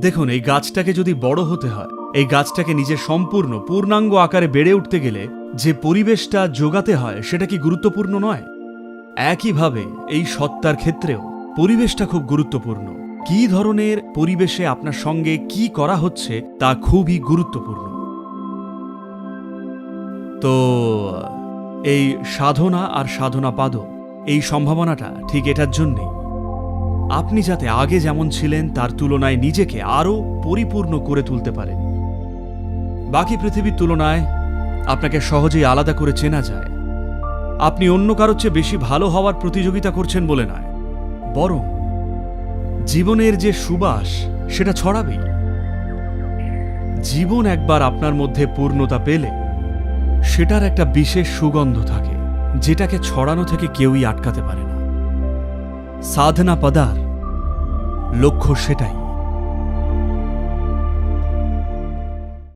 দেখুন, এই গাছটাকে যদি বড় হতে হয়, এই গাছটাকে নিজের সম্পূর্ণ, পূর্ণাঙ্গ আকারে বেড়ে উঠতে গেলে যে পরিবেশটা যোগাতে হয়, সেটা কি গুরুত্বপূর্ণ নয়? একইভাবে এই সত্তার ক্ষেত্রেও পরিবেশটা খুব গুরুত্বপূর্ণ। কী ধরনের পরিবেশে আপনার সঙ্গে কি করা হচ্ছে, তা খুবই গুরুত্বপূর্ণ। তো, এই সাধনা আর সাধনা পাদ এই সম্ভাবনাটা ঠিক এটার জন্যেই। আপনি যাতে আগে যেমন ছিলেন, তার তুলনায় নিজেকে আরও পরিপূর্ণ করে তুলতে পারেন। বাকি পৃথিবীর তুলনায় আপনাকে সহজেই আলাদা করে চেনা যায়। আপনি অন্য কারোর চেয়ে বেশি ভালো হওয়ার প্রতিযোগিতা করছেন বলে নয়। বরং জীবনের যে সুবাস, সেটা ছড়াবেই। জীবন একবার আপনার মধ্যে পূর্ণতা পেলে, সেটার একটা বিশেষ সুগন্ধ থাকে, যেটাকে ছড়ানো থেকে কেউই আটকাতে পারে না। সাধনা পদার লক্ষ্য সেটাই।